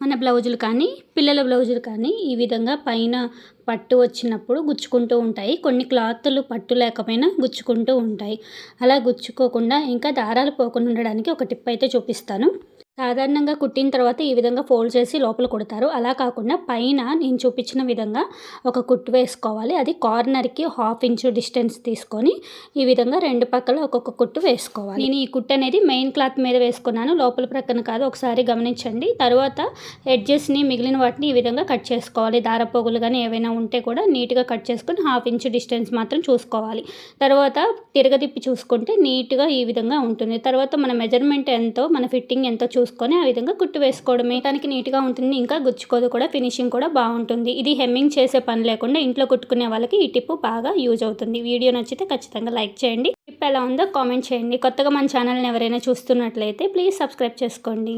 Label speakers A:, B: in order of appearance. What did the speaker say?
A: మన బ్లౌజులు కానీ పిల్లల బ్లౌజులు కానీ ఈ విధంగా పైన పట్టు వచ్చినప్పుడు గుచ్చుకుంటూ ఉంటాయి. కొన్ని క్లాత్లు పట్టు లేకపోయినా గుచ్చుకుంటూ ఉంటాయి. అలా గుచ్చుకోకుండా ఇంకా దారాలు పోకుండా ఉండడానికి ఒక టిప్ అయితే చూపిస్తాను. సాధారణంగా కుట్టిన తర్వాత ఈ విధంగా ఫోల్డ్ చేసి లోపల కుడతారు. అలా కాకుండా పైన నేను చూపించిన విధంగా ఒక కుట్టు వేసుకోవాలి. అది కార్నర్కి హాఫ్ ఇంచు డిస్టెన్స్ తీసుకొని ఈ విధంగా రెండు పక్కల ఒక్కొక్క కుట్టు వేసుకోవాలి. నేను ఈ కుట్టు అనేది మెయిన్ క్లాత్ మీద వేసుకున్నాను. లోపల ప్రక్కన కాదు ఒకసారి గమనించండి. తర్వాత ఎడ్జెస్ని మిగిలిన వాటిని ఈ విధంగా కట్ చేసుకోవాలి. దారపోగులు కానీ ఏవైనా ఉంటే కూడా నీట్గా కట్ చేసుకొని హాఫ్ ఇంచు డిస్టెన్స్ మాత్రం చూసుకోవాలి. తర్వాత తిరగదిప్పి చూసుకుంటే నీట్గా ఈ విధంగా ఉంటుంది. తర్వాత మన మెజర్మెంట్ ఎంతో మన ఫిట్టింగ్ ఎంతో చూసుకొని ఆ విధంగా కుట్టు వేసుకోవడమే. దానికి నీట్గా ఉంటుంది ఇంకా గుచ్చుకోదు కూడా ఫినిషింగ్ కూడా బాగుంటుంది. ఇది హెమ్మింగ్ చేసే పని లేకుండా ఇంట్లో కుట్టుకునే వాళ్ళకి ఈ టిప్ బాగా యూజ్ అవుతుంది. వీడియో నచ్చితే ఖచ్చితంగా లైక్ చేయండి. టిప్ ఎలా ఉందో కామెంట్ చేయండి. కొత్తగా మన ఛానల్ని ఎవరైనా చూస్తున్నట్లయితే ప్లీజ్ సబ్స్క్రైబ్ చేసుకోండి.